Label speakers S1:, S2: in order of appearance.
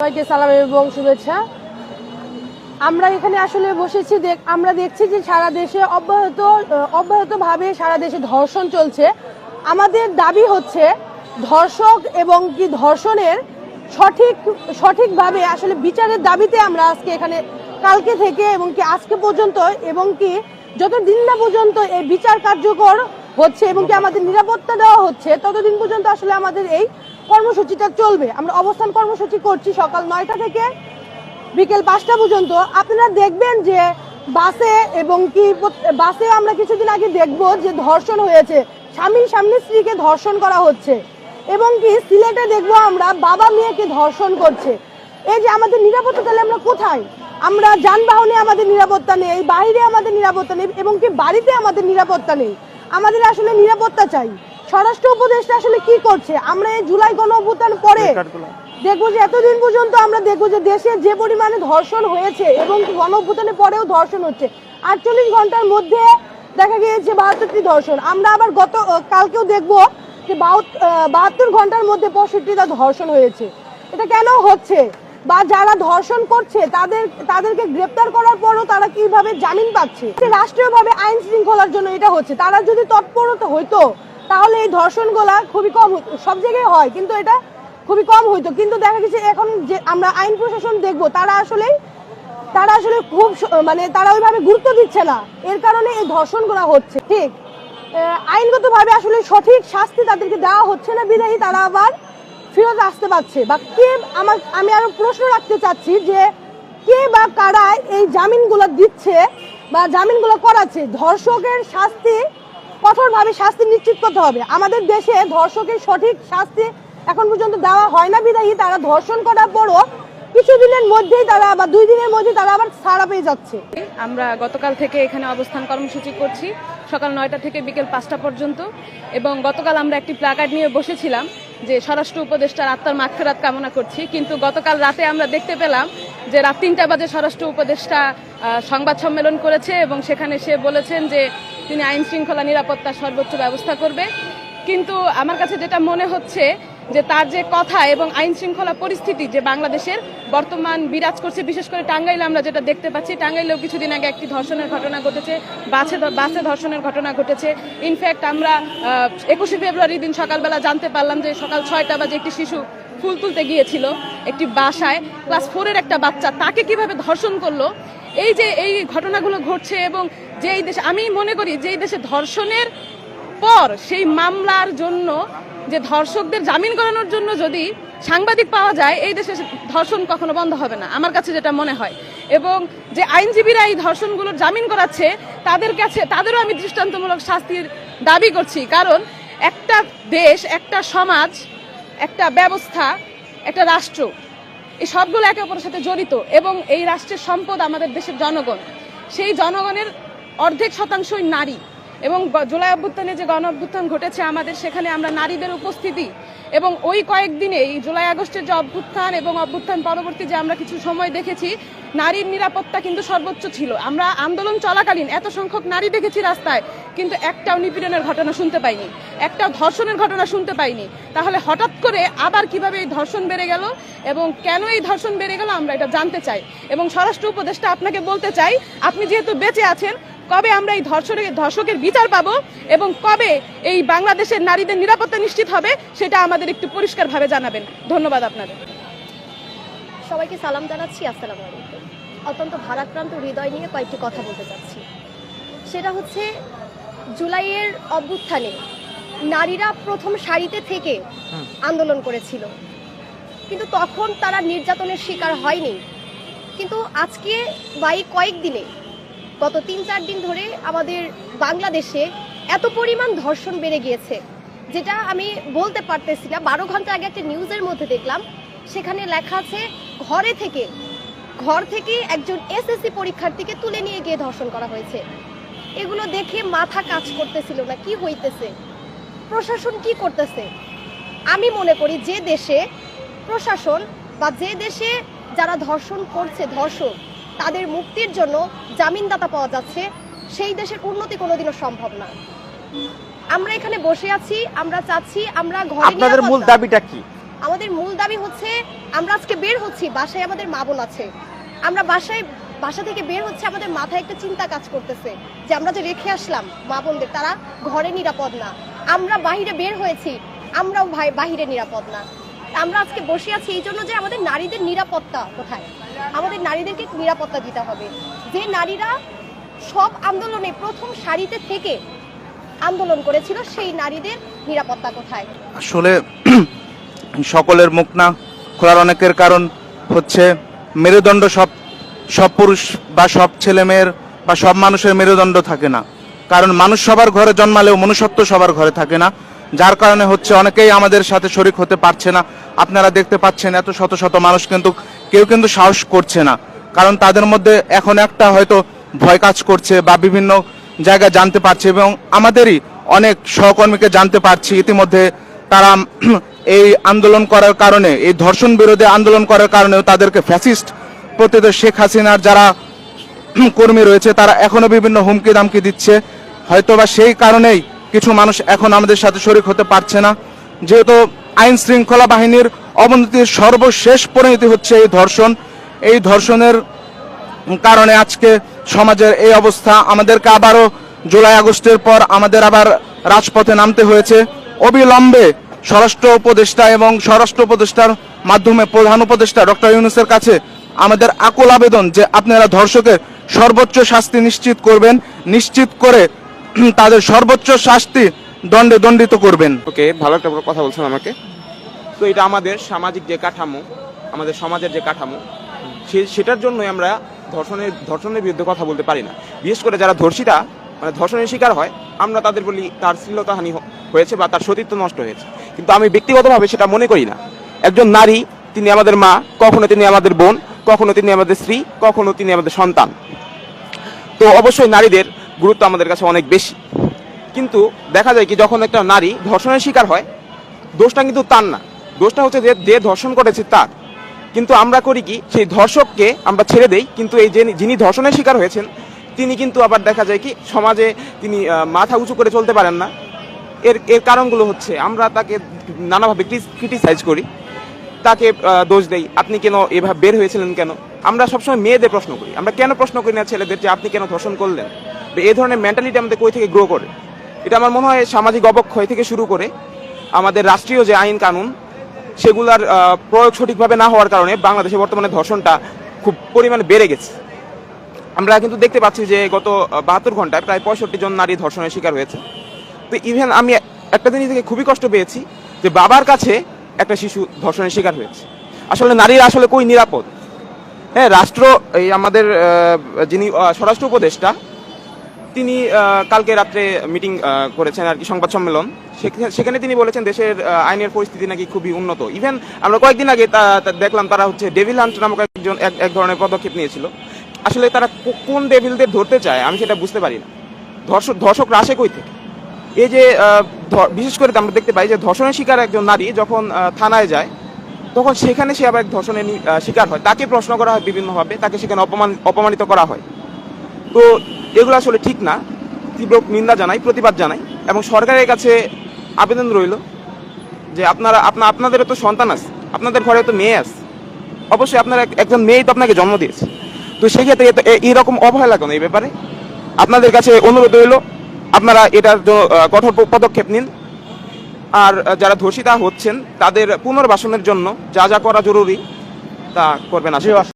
S1: সবাইকে সালাম এবং শুভেচ্ছা। আমরা এখানে আসলে বসেছি আমরা দেখছি যে সারা দেশে অব্যাহত অব্যাহতভাবে সারা দেশে ধর্ষণ চলছে। আমাদের দাবি হচ্ছে ধর্ষক এবং কি ধর্ষণের সঠিক, সঠিকভাবে আসলে বিচারের দাবিতে আমরা আজকে এখানে, কালকে থেকে এবং কি আজকে পর্যন্ত এবং কি যতদিন না পর্যন্ত এই বিচার কার্যকর হচ্ছে এবং কি আমাদের নিরাপত্তা দেওয়া হচ্ছে, ততদিন পর্যন্ত আসলে আমাদের এই কর্মসূচিটা চলবে। আমরা অবস্থান কর্মসূচি করছি সকাল নয়টা থেকে বিকেল পাঁচটা পর্যন্ত। আপনারা দেখবেন যে বাসে এবং কি বাসে আমরা কিছুদিন আগে দেখব যে ধর্ষণ হয়েছে। স্বামী সামনে স্ত্রীকে ধর্ষণ করা হচ্ছে। এবং কি সিলেটে দেখব আমরা বাবা মেয়েকে ধর্ষণ করছে। এই যে আমাদের নিরাপত্তা তাহলে আমরা কোথায়? আমরা যানবাহনে আমাদের নিরাপত্তা নেই, বাইরে আমাদের নিরাপত্তা নেই এবং কি বাড়িতে আমাদের নিরাপত্তা নেই। আমাদের আসলে নিরাপত্তা চাই। স্বরাষ্ট্র উপদেষ্টা আসলে কি করছে? আমরা এই জুলাই গণ অভ্যুত্থান পরে দেখব যে এতদিন পর্যন্ত আমরা দেখব যে দেশে যে পরিমাণে ধর্ষণ হয়েছে এবং গণ অভ্যুত্থানের পরেও ধর্ষণ হচ্ছে। আটচল্লিশ ঘণ্টার মধ্যে দেখা গিয়েছে বাহাত্তরটি ধর্ষণ। আমরা আবার গত কালকেও দেখব যে বাহাত্তর ঘণ্টার মধ্যে পঁয়ষট্টিটা ধর্ষণ হয়েছে। এটা কেন হচ্ছে? বা যারা ধর্ষণ করছে তাদের তাদেরকে গ্রেপ্তার করার পরও তারা কীভাবে জামিন পাচ্ছে? রাষ্ট্রীয়ভাবে আইন শৃঙ্খলার জন্য এটা হচ্ছে। তারা যদি তৎপরতা হইতো তাহলে এই ধর্ষণগুলা খুবই কম হতো সব জায়গায় হয়, কিন্তু এটা খুবই কম হইতো। কিন্তু দেখা গেছে এখন যে আমরা আইন প্রশাসন দেখব, তারা আসলে তারা আসলে খুব মানে তারা ওইভাবে গুরুত্ব দিচ্ছে না। এর কারণে এই ধর্ষণগুলো হচ্ছে। ঠিক। আইনগতভাবে আসলে সঠিক শাস্তি তাদেরকে দেওয়া হচ্ছে না বিধায়ী, তারা আবার ফেরত আসতে পারছে। বা কে, আমার, আমি আরও প্রশ্ন রাখতে চাচ্ছি যে কে বা কারা এই জামিনগুলো দিচ্ছে বা জামিনগুলো করাচ্ছে? ধর্ষকের শাস্তি কঠোরভাবে শাস্তি নিশ্চিত করতে হবে। আমাদের দেশে ধর্ষকের সঠিক শাস্তি এখন পর্যন্ত দেওয়া হয় না বিদায়ী তারা ধর্ষণ করার পরও কিছুদিনের মধ্যেই তারা বা দুই দিনের মধ্যে তারা আবার ছাড়া পেয়ে যাচ্ছে।
S2: আমরা গতকাল থেকে এখানে অবস্থান কর্মসূচি করছি, সকাল নয়টা থেকে বিকেল পাঁচটা পর্যন্ত। এবং গতকাল আমরা একটি প্লাকার্ড নিয়ে বসেছিলাম যে স্বরাষ্ট্র উপদেষ্টার আত্মার মাগফেরাত কামনা করছি। কিন্তু গতকাল রাতে আমরা দেখতে পেলাম যে রাত তিনটা বাজে স্বরাষ্ট্র উপদেষ্টা সংবাদ সম্মেলন করেছে এবং সেখানে সে বলেছেন যে তিনি আইন শৃঙ্খলা নিরাপত্তার সর্বোচ্চ ব্যবস্থা করবে। কিন্তু আমার কাছে যেটা মনে হচ্ছে যে তার যে কথা এবং আইন শৃঙ্খলা পরিস্থিতি যে বাংলাদেশের বর্তমান বিরাজ করছে, বিশেষ করে টাঙ্গাইলে আমরা যেটা দেখতে পাচ্ছি, টাঙ্গাইলেও কিছুদিন আগে একটি ধর্ষণের ঘটনা ঘটেছে, বাসে বাসে ধর্ষণের ঘটনা ঘটেছে। ইনফ্যাক্ট আমরা একুশে ফেব্রুয়ারি দিন সকালবেলা জানতে পারলাম যে সকাল ছয়টা বাজে একটি শিশু ফুল তুলতে গিয়েছিল একটি বাসায়, ক্লাস ফোরের একটা বাচ্চা, তাকে কীভাবে ধর্ষণ করল? এই যে এই ঘটনাগুলো ঘটছে এবং যে এই দেশে, আমি মনে করি যে এই দেশে ধর্ষণের পর সেই মামলার জন্য, যে ধর্ষকদের জামিন করানোর জন্য যদি সাংবাদিক পাওয়া যায়, এই দেশে ধর্ষণ কখনো বন্ধ হবে না, আমার কাছে যেটা মনে হয়। এবং যে আইনজীবীরা এই ধর্ষণগুলোর জামিন করাচ্ছে, তাদের কাছে, তাদেরও আমি দৃষ্টান্তমূলক শাস্তির দাবি করছি। কারণ একটা দেশ, একটা সমাজ একটা ব্যবস্থা, একটা রাষ্ট্র। এই সবগুলো একে অপরের সাথে জড়িত এবং এই রাষ্ট্রের সম্পদ আমাদের দেশের জনগণ। সেই জনগণের অর্ধেক শতাংশই নারী এবং জুলাই অভ্যুত্থানে যে গণ অভ্যুত্থান ঘটেছে আমাদের, সেখানে আমরা নারীদের উপস্থিতি এবং ওই কয়েকদিনে, এই জুলাই আগস্টের যে অভ্যুত্থান এবং অভ্যুত্থান পরবর্তী যে আমরা কিছু সময় দেখেছি, নারীর নিরাপত্তা কিন্তু সর্বোচ্চ ছিল। আমরা আন্দোলন চলাকালীন এত সংখ্যক নারী দেখেছি রাস্তায় কিন্তু একটাও নিপীড়নের ঘটনা শুনতে পাইনি। একটাও ধর্ষণের ঘটনা শুনতে পাইনি। তাহলে হঠাৎ করে আবার কীভাবে এই ধর্ষণ বেড়ে গেল এবং কেন এই ধর্ষণ বেড়ে গেল আমরা এটা জানতে চাই। এবং স্বরাষ্ট্র উপদেষ্টা আপনাকে বলতে চাই, আপনি যেহেতু বেঁচে আছেন, কবে আমরা এই ধর্ষণের ধর্ষকের বিচার পাব এবং কবে এই বাংলাদেশের নারীদের নিরাপত্তা নিশ্চিত হবে, সেটা আমাদের একটু পরিষ্কারভাবে জানাবেন। ধন্যবাদ আপনাদের।
S3: সবাইকে সালাম জানাচ্ছি, আসসালামু আলাইকুম। অত্যন্ত ভারাক্রান্ত হৃদয় নিয়ে কয়েকটি কথা বলতে চাচ্ছি। সেটা হচ্ছে জুলাইয়ের অভ্যুত্থানে নারীরা প্রথম সারিতে থেকে আন্দোলন করেছিল। কিন্তু তখন তারা নির্যাতনের শিকার হয়নি। কিন্তু আজকে বা এই কয়েকদিনে গত তিন চার দিন ধরে আমাদের বাংলাদেশে এত পরিমাণ ধর্ষণ বেড়ে গিয়েছে যেটা আমি বলতে পারতেছি না। বারো ঘণ্টা আগে একটা নিউজের মধ্যে দেখলাম সেখানে লেখা আছে ঘরে থেকে ঘর থেকে একজন এসএসসি পরীক্ষার্থীকে তুলে নিয়ে গিয়ে ধর্ষণ করা হয়েছে। এগুলো দেখে মাথা কাজ করতেছিল না কি হইতেছে? প্রশাসন কি করতেছে? আমি মনে করি যে দেশে প্রশাসন বা যে দেশে যারা ধর্ষণ করছে ধর্ষক তাদের মুক্তির জন্য জামিনদাতা পাওয়া যাচ্ছে সেই দেশের উন্নতি কোনোদিনও সম্ভব না। আমরা এখানে বসে আছি আমরা চাচ্ছি আমরা ঘরে
S4: আপনাদের মূল দাবিটা কি?
S3: আমাদের মূল দাবি হচ্ছে আমরা আজকে বের হচ্ছি বাসায় আমাদের মা বোন আছে। আমরা বাসায় বাসা থেকে বের হচ্ছে, আমাদের মাথায় একটা চিন্তা কাজ করতেছে যে আমরা যে রেখে আসলাম মা বোনদের, তারা ঘরে নিরাপদ না। আমরা বাহিরে বের হয়েছি, আমরাও ভাই, বাহিরে নিরাপদ না। আমরা আজকে বসে আছি এই জন্য যে আমাদের নারীদের নিরাপত্তা কোথায়? আমাদের নারীদেরকে নিরাপত্তা দিতে হবে। যে নারীরা সব আন্দোলনে প্রথম সারিতে থেকে আন্দোলন করেছিল, সেই নারীদের নিরাপত্তা কোথায়?
S4: আসলে সকলের মুখ না, খোলার অনেকের কারণ হচ্ছে মেরুদণ্ড সব সব পুরুষ বা সব ছেলে মেয়ের বা সব মানুষের মেরুদণ্ড থাকে না। কারণ মানুষ সবার ঘরে জন্মালেও মনুষ্যত্ব সবার ঘরে থাকে না। যার কারণে হচ্ছে অনেকেই আমাদের সাথে শরিক হতে পারছে না। আপনারা দেখতে পাচ্ছেন এত শত শত মানুষ কিন্তু কেউ কিন্তু সাহস করছে না। কারণ তাদের মধ্যে এখন একটা হয়তো ভয় কাজ করছে বা বিভিন্ন জায়গায় জানতে পারছে এবং আমাদেরই অনেক সহকর্মীকে জানতে পারছি। ইতিমধ্যে তারা এই আন্দোলন করার কারণে, এই ধর্ষণ বিরোধী আন্দোলন করার কারণেও তাদেরকে ফ্যাসিস্ট প্রতিত শেখ হাসিনার যারা কর্মী রয়েছে, তারা এখনও বিভিন্ন হুমকি দামকি দিচ্ছে। হয়তোবা সেই কারণেই কিছু মানুষ এখন আমাদের সাথে শরিক হতে পারছে না। যেহেতু আইন শৃঙ্খলা বাহিনীর অবনতির সর্বশেষ পরিণতি হচ্ছে এই ধর্ষণ। এই ধর্ষণের কারণে আজকে সমাজের এই অবস্থা। আমাদেরকে আবারও জুলাই আগস্টের পর আমাদের আবার রাজপথে নামতে হয়েছে। অবিলম্বে স্বরাষ্ট্র উপদেষ্টা এবং স্বরাষ্ট্র উপদেষ্টার মাধ্যমে প্রধান উপদেষ্টা ডক্টর ইউনুসের কাছে আমাদের আকুল আবেদন যে আপনারা ধর্ষকের সর্বোচ্চ শাস্তি নিশ্চিত করবেন, নিশ্চিত করে তাদের সর্বোচ্চ শাস্তি দণ্ডে দণ্ডিত করবেন।
S5: ওকে, ভালো একটা কথা বলছেন আমাকে। তো এটা আমাদের সামাজিক যে কাঠামো, আমাদের সমাজের যে কাঠামো সেটার জন্যই আমরা ধর্ষণের ধর্ষণের বিরুদ্ধে কথা বলতে পারি না। বিশেষ করে যারা ধর্ষিতা মানে ধর্ষণের শিকার হয়, আমরা তাদের বলি তার শ্লীলতাহানি হয়েছে বা তার সতীত্ব নষ্ট হয়েছে। কিন্তু আমি ব্যক্তিগতভাবে সেটা মনে করি না। একজন নারী, তিনি আমাদের মা, কখনো তিনি আমাদের বোন কখনো তিনি আমাদের স্ত্রী, কখনো তিনি আমাদের সন্তান। তো অবশ্যই নারীদের গুরুত্ব আমাদের কাছে অনেক বেশি। কিন্তু দেখা যায় কি, যখন একটা নারী ধর্ষণের শিকার হয়, দোষটা কিন্তু তার না। দোষটা হচ্ছে যে যে ধর্ষণ করেছে তার। কিন্তু আমরা করি কি, সেই ধর্ষককে আমরা ছেড়ে দেই, কিন্তু এই যে যিনি ধর্ষণের শিকার হয়েছেন, তিনি কিন্তু আবার দেখা যায় কি, সমাজে তিনি মাথা উঁচু করে চলতে পারেন না। এর এর কারণগুলো হচ্ছে, আমরা তাকে নানাভাবে ক্রিটিসাইজ করি। তাকে দোষ দেই। আপনি কেন এভাবে বের হয়েছিলেন কেন? আমরা সবসময় মেয়েদের প্রশ্ন করি। আমরা কেন প্রশ্ন করি না ছেলেদের যে আপনি কেন ধর্ষণ করলেন? এই ধরনের মেন্টালিটি আমাদের কই থেকে গ্রো করে? এটা আমার মনে হয় সামাজিক অবক্ষয় থেকে শুরু করে আমাদের রাষ্ট্রীয় যে আইন কানুন, সেগুলার প্রয়োগ সঠিকভাবে না হওয়ার কারণে বাংলাদেশে বর্তমানে ধর্ষণটা খুব পরিমাণে বেড়ে গেছে। আমরা কিন্তু দেখতে পাচ্ছি যে গত বাহাত্তর ঘন্টায় প্রায় পঁয়ষট্টি জন নারী ধর্ষণের শিকার হয়েছে। তো ইভেন আমি একটা জিনিস থেকে খুবই কষ্ট পেয়েছি যে বাবার কাছে একটা শিশু ধর্ষণের শিকার হয়েছে। আসলে নারীরা আসলে কই নিরাপদ? হ্যাঁ রাষ্ট্র, এই আমাদের যিনি স্বরাষ্ট্র উপদেষ্টা, তিনি কালকে রাত্রে মিটিং করেছেন আর কি, সংবাদ সম্মেলন। সেখানে- তিনি বলেছেন দেশের আইনের পরিস্থিতি নাকি খুবই উন্নত। ইভেন আমরা কয়েকদিন আগে দেখলাম তারা হচ্ছে ডেভিল হান্ট নামক একজন, এক ধরনের পদক্ষেপ নিয়েছিল। আসলে তারা কোন ডেভিলদের ধরতে চায়, আমি সেটা বুঝতে পারি না। ধর্ষক ধর্ষক আসে কই থেকে? এই যে বিশেষ করে আমরা দেখতে পাই যে ধর্ষণের শিকার একজন নারী যখন থানায় যায়, তখন সেখানে সে আবার এক ধর্ষণের শিকার হয়। তাকে প্রশ্ন করা হয় বিভিন্নভাবে, তাকে সেখানে অপমান, অপমানিত করা হয়। তো এগুলো আসলে ঠিক না। তীব্র নিন্দা জানাই, প্রতিবাদ জানাই এবং সরকারের কাছে আবেদন রইল যে আপনারা, আপনা, আপনাদেরও তো সন্তান আছে, আপনাদের ঘরে তো মেয়ে আছে। অবশ্যই আপনার এক- একজন মেয়েই তো আপনাকে জন্ম দিয়েছে। তো সেক্ষেত্রে এ- এ- এইরকম অবহেলা কেন এই ব্যাপারে? আপনাদের কাছে অনুরোধ রইল আপনারা এটার কঠোর পদক্ষেপ নিন আর যারা ধর্ষিতা হচ্ছেন, তাদের পুনর্বাসনের জন্য যা যা করা জরুরি তা করবেন করি।